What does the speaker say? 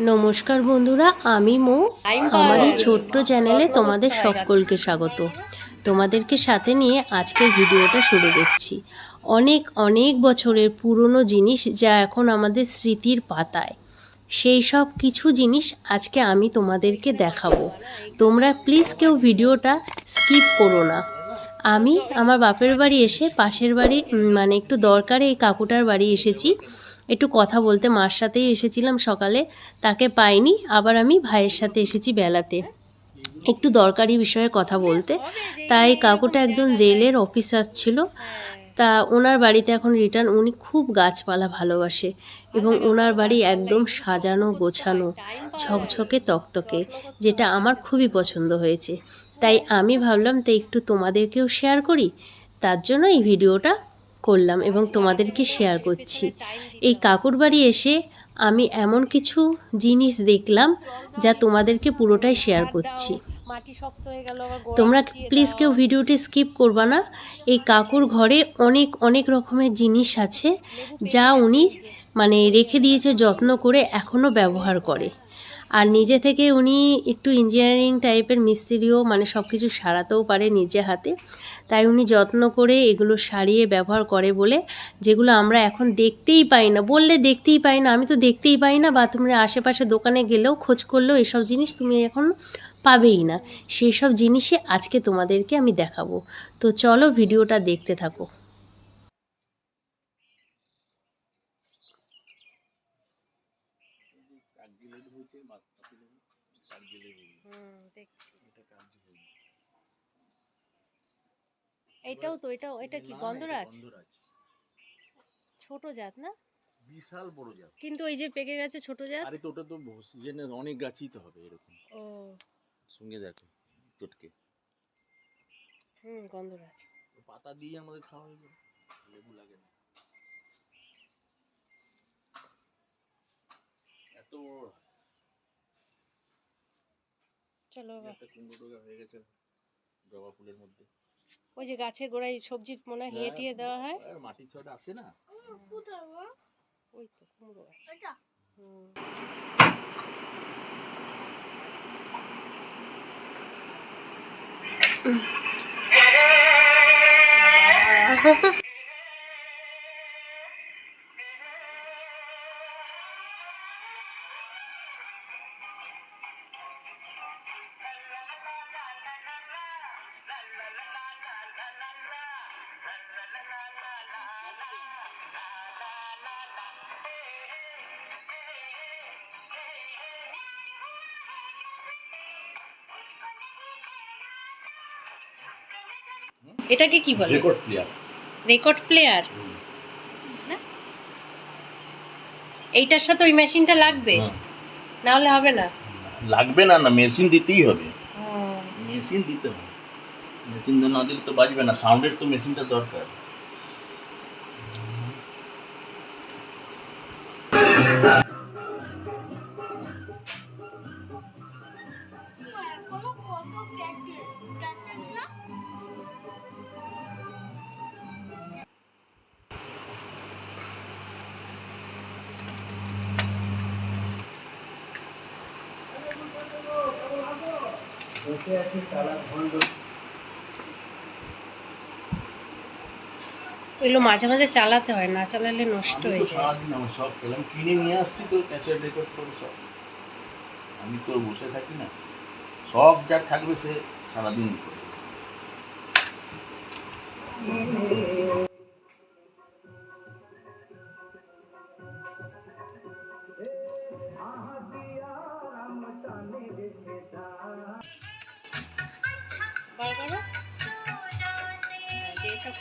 নমস্কার বন্ধুরা আমি মো। আমার এই ছোট্ট চ্যানেলে তোমাদের সকলকে স্বাগত। তোমাদেরকে সাথে নিয়ে আজকের ভিডিওটা শুরু করছি। অনেক অনেক বছরের পুরনো জিনিস যা এখন আমাদের স্মৃতির পাতায়। সেই সব কিছু জিনিস আজকে আমি তোমাদেরকে দেখাবো। তোমরা প্লিজ কেউ ভিডিওটা স্কিপ করো না। আমি আমার বাপের বাড়ি এসে পাশের বাড়ি মানে একটু দরকারে এই কাকুটার বাড়ি এসেছি। একটু কথা বলতে মার সাথেই এসেছিলাম সকালে, তাকে পাইনি, আবার আমি ভাইয়ের সাথে এসেছি বেলাতে। একটু দরকারি বিষয়ে কথা বলতে, তাই কাকুটা একজন রেলের অফিসার ছিল, তা ওনার বাড়িতে এখন রিটার্ন উনি খুব গাছপালা ভালোবাসে এবং ওনার বাড়ি একদম সাজানো গোছানো, ঝকঝকে তকতকে, যেটা আমার খুবই পছন্দ হয়েছে। তাই আমি ভাবলাম তাই একটু তোমাদেরকেও শেয়ার করি? তার জন্য এই ভিডিওটা করলাম এবং তোমাদেরকে শেয়ার করছি। এই কাকুর বাড়ি এসে আমি এমন কিছু জিনিস দেখলাম যা তোমাদেরকে পুরোটাই শেয়ার করছি। তোমরা প্লিজ কেউ ভিডিওটি স্কিপ করবা না। এই কাকুর ঘরে অনেক অনেক রকমের জিনিস আছে যা উনি মানে রেখে দিয়েছে যত্ন করে এখনও ব্যবহার করে। আর নিজে থেকে উনি একটু ইঞ্জিনিয়ারিং টাইপের মিস্ত্রিও মানে সব কিছু সারাতেও পারে নিজে হাতে। তাই উনি যত্ন করে এগুলো সারিয়ে ব্যবহার করে বলে যেগুলো আমরা এখন দেখতেই পাই না। বললে দেখতেই পাই না, আমি তো দেখতেই পাই না বা তোমরা আশেপাশে দোকানে গেলেও খোঁজ করলেও এসব জিনিস তুমি এখন পাবেই না। সেই সব জিনিসই আজকে তোমাদেরকে আমি দেখাবো। তো চলো ভিডিওটা দেখতে থাকো। হুম, দেখছি। এইটাও তো এটাও এটা কি গন্ধরাজ? ছোট জাত না? বিশাল বড় জাত। কিন্তু ওই যে পেকে গেছে ছোট জাত? আরে তো ওটা তো সিজনে অনেক গাছই তো হবে এরকম। ও। সঙ্গে দেখো চটকে। হুম গন্ধরাজ। পাতা দিয়ে আমাদের খাওয়া হয়ে যাবে। লেবু লাগে না। এত বড়। চলো একটা কুমড়ো ডোগা হয়ে গেছে জবা ফুলের মধ্যে। ওই যে গাছের গোড়ায় সবজি মনে হয় হিয়ে টিয়ে দেওয়া হয়? মাটির ছটা আসে না? ওই তো কুমড়ো গাছ। হুম। এটাকে কি বলে? রেকর্ড প্লেয়ার রেকর্ড প্লেয়ার এইটার সাথে ওই মেশিনটা লাগবে? না হলে হবে না? লাগবে না না মেশিন দিতেই হবে। মেশিন দিতে হবে। মেশিন না দিলে তো বাজবে না। সাউন্ডের তো মেশিনটা দরকার। এগুলো মাঝে মাঝে চালাতে হয় না চালালে নষ্ট হয়ে যায়। সারাদিন আমার সব পেলাম কিনে নিয়ে আসছি তো ক্যাসেট রেকর্ড করে সব। আমি তো বসে থাকি না। সব যার থাকবে সে সারাদিন করে। বার করো হ্যাঁ, যেসব